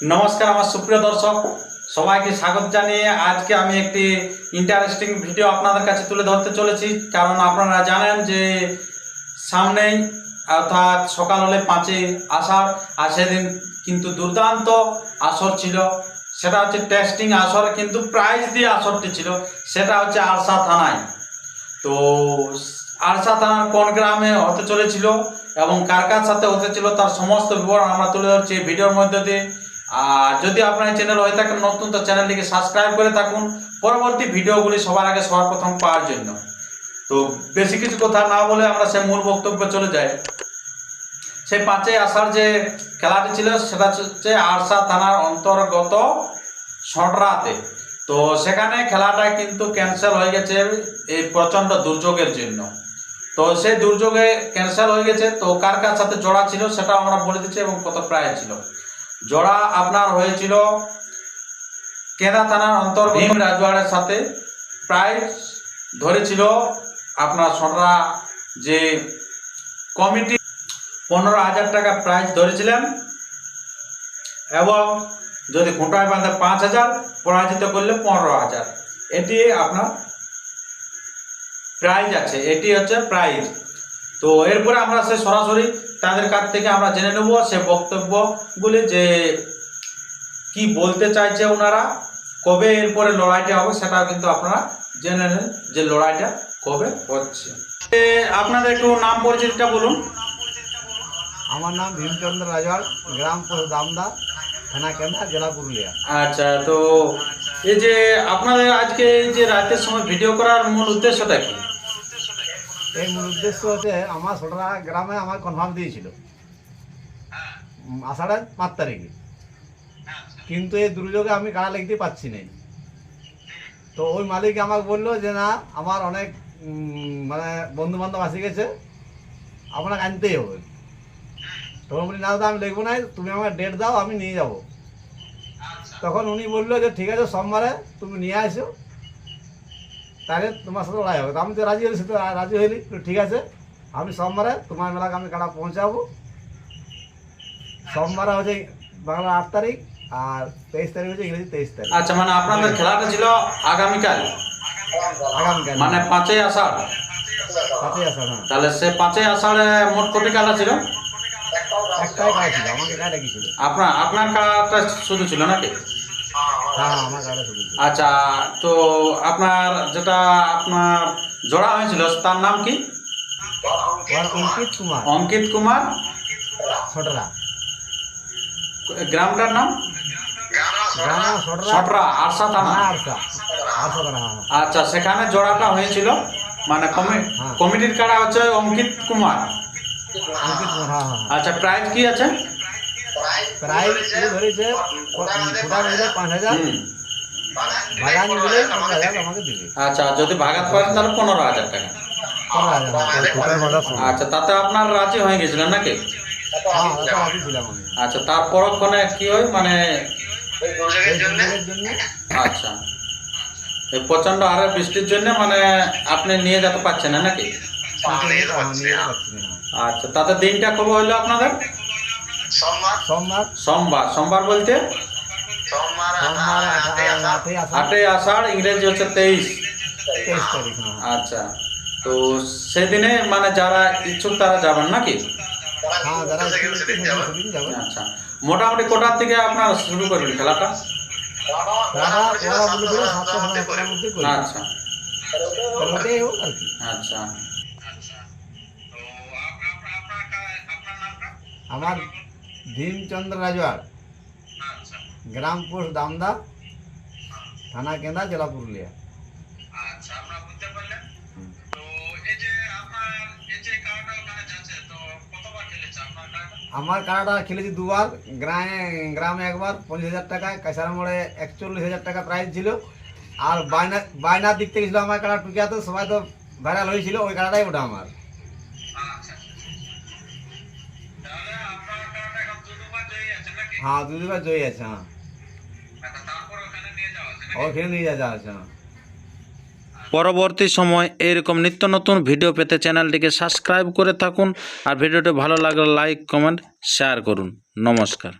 নমস্কার, আমার সুপ্রিয় দর্শক। সবাইকে স্বাগত জানিয়ে আজকে আমি একটি ইন্টারেস্টিং ভিডিও আপনাদের কাছে তুলে ধরতে চলেছি। কারণ আপনারা জানেন যে সামনেই অর্থাৎ সকাল হলে পাঁচে আসার আর সেদিন কিন্তু দুর্দান্ত আসর ছিল। সেটা হচ্ছে টেস্টিং আসর, কিন্তু প্রাইজ দিয়ে আসরটি ছিল। সেটা হচ্ছে আরসা থানায়। তো আরসা থানার কোন গ্রামে হতে চলেছিল এবং কার কার সাথে হতে ছিল তার সমস্ত বিবরণ আমরা তুলে ধরছি ভিডিওর মধ্যে দিয়ে। আর যদি আপনার চ্যানেল হয়ে থাকেন নতুন, তো চ্যানেলটিকে সাবস্ক্রাইব করে থাকুন। পরবর্তী ভিডিওগুলি সবার আগে সবার প্রথম পাওয়ার জন্য। তো বেশি কিছু কথা না বলে আমরা সে মূল বক্তব্যে চলে যাই। সেই পাঁচই আসার যে খেলাটি ছিল, সেটা হচ্ছে আরসা থানার অন্তর্গত সটরাতে। তো সেখানে খেলাটা কিন্তু ক্যান্সেল হয়ে গেছে এই প্রচণ্ড দুর্যোগের জন্য। তো সেই দুর্যোগে ক্যান্সেল হয়ে গেছে। তো কার কার সাথে জোড়া ছিল সেটা আমরা বলে দিচ্ছি এবং কত প্রায় ছিল। জোড়া আপনার হয়েছিল কেনা থানার অন্তর্গত। ভীম রাজওয়াড়ের সাথে প্রায় ধরেছিল আপনার সনরা যে কমিটি পনেরো হাজার টাকা প্রাইজ ধরেছিলেন এবং যদি খুঁটায় বাঁধে পাঁচ হাজার পরাজিত করলে পনেরো হাজার। এটি আপনার প্রাইজ আছে এটি হচ্ছে প্রাইজ তো এরপরে আমরা সে সরাসরি তাদের কাছ থেকে আমরা জেনে নেব সে বক্তব্যগুলি যে কি বলতে চাইছে ওনারা কবে এরপরে লড়াইটা হবে সেটাও কিন্তু আপনারা জেনে নেন যে লড়াইটা কবে হচ্ছে। আপনাদের একটু নাম পরিচিতিটা বলুন। আমার নাম ভীমচন্দ্র রাজার গ্রাম দামদা থানা কেন্দ্রা জেলা পুরুলিয়া। আচ্ছা তো এই যে আপনাদের আজকে যে রাতের সময় ভিডিও করার মূল উদ্দেশ্যটা কি? এই মূল উদ্দেশ্য হচ্ছে আমার সোটরা গ্রামে আমার কনফার্ম দিয়েছিল। আষাঢ়ের পাঁচ তারিখে। কিন্তু এই দুর্যোগে আমি কারা লিখতে পাচ্ছি না তো ওই মালিক আমাকে বলল যে না আমার অনেক মানে বন্ধু বান্ধব আসে গেছে। আপনাকে আনতেই হবে। তখন বলি না দাদা আমি লিখব না তুমি আমাকে ডেট দাও আমি নিয়ে যাব। তখন উনি বলল যে ঠিক আছে সোমবারে তুমি নিয়ে আসো। তাহলে তোমার সাথে লড়াই হবে। আমি তো রাজি হলি সে তো রাজি হইলি। তো ঠিক আছে আমি সোমবারে তোমার মেলাকে আমি কাটা পৌঁছাবো। সোমবারে হচ্ছে বাংলা আট তারিখ আর তেইশ তারিখ হচ্ছে ইংরেজি তেইশ তারিখ। আচ্ছা মানে আপনাদের খেলাটা ছিল আগামীকাল? আগামীকাল। মানে পাঁচই আষাঢ়? পাঁচই আসা হ্যাঁ। তাহলে সে পাঁচই আষাঢ়ে মোট কোটি কাটা ছিল? একটাই কাজ ছিল আমাকে কাটা কি ছিল? আপনার আপনার কাটা শুধু ছিল নাকি? আচ্ছা তো আপনার যেটা আপনার জোড়া হয়েছিল তার নাম কি? অঙ্কিত কুমার। অঙ্কিত কুমার। ছটরা গ্রামটার নাম? সটরা। আরসা থানা। হ্যাঁ হ্যাঁ হ্যাঁ। আচ্ছা সেখানে জোড়াটা হয়েছিল? মানে কমি- হ্যাঁ। কমিটির কাড়া হচ্ছে? অঙ্কিত কুমার। হ্যাঁ হ্যাঁ। আচ্ছা প্রাইজ কি আছে? প্রায় ও ধরেছে ফুটা মিলে পাঁচ হাজার হুম বাগান মিলে পাঁচ হাজার আমাকে দিবে। আচ্ছা যদি ভাগাত পারেন তাহলে পনেরো হাজার টাকা। পনেরো হাজার ফুটার বাজার আচ্ছা তাতে আপনার রাজি হয়ে গেছিলেন নাকি? হ্যাঁ ওটা রাখি ছিলাম আমি। আচ্ছা তারপর ওখানে কি হয় মানে এই দুর্যোগের জন্য? আচ্ছা। এই প্রচণ্ড হারে বৃষ্টির জন্য মানে আপনি নিয়ে যেতে পারছেন না নাকি? আমি নিয়ে যাচ্ছি না। আচ্ছা তাতে দিনটা কবে হইল আপনাদের? সোমবার সোমবার সোমবার বলতে সোমবার আঠারোই আসা আটই আষাঢ় ইংরেজি হচ্ছে তেইশ তেইশ তারিখ হ্যাঁ আচ্ছা তো সেদিনে মানে যারা ইচ্ছুক তারা যাবেন নাকি হ্যাঁ যারা ইচ্ছে করছে সেদিন সেদিন যাবে আচ্ছা মোটামুটি কোটার থেকে আপনার শুরু করবেন খেলাটা তারা ওরা বলেছিল সাতটা সাড়ে সাতটার মধ্যে করবে আচ্ছা তার মধ্যেই হোক আর কি আচ্ছা আমার ভীমচন্দ্র রাজওয়ার গ্রাম পোস্ট দামদা থানা কেন্দ্রা জেলা পুরুলিয়া আচ্ছা আমরা বুঝতে পারলেন হুম। তো এই যে আপনার এই যে কার্ডটা ওখানে যাচ্ছে তো কতবার খেলেছে আপনার কার্ডটা আমার কারাটা খেলেছি দুবার গ্রামে গ্রামে একবার পঁচিশ হাজার টাকায় কাছাড় মোড়ে একচল্লিশ হাজার টাকা প্রাইজ ছিল আর বাইনা বাইনার দিক থেকে ছিল আমার কারা টুকিয়াতে সবাই তো ভাইরাল হয়েছিল ওই কারাটাই ওটা আমার আচ্ছা তাহলে আপনার কার্ডটা এখন দু দুবার জয়ী আছে নাকি হ্যাঁ দু দুবার জয়ী আছে হ্যাঁ। আচ্ছা ওখানে নিয়ে যাওয়া আছে ওখানে নিয়ে যাওয়া আছে হ্যাঁ। পরবর্তী সময় এরকম নিত্য নতুন ভিডিও পেতে চ্যানেলটিকে সাবস্ক্রাইব করে থাকুন আর ভিডিওটি ভালো লাগলে লাইক কমেন্ট শেয়ার করুন। নমস্কার।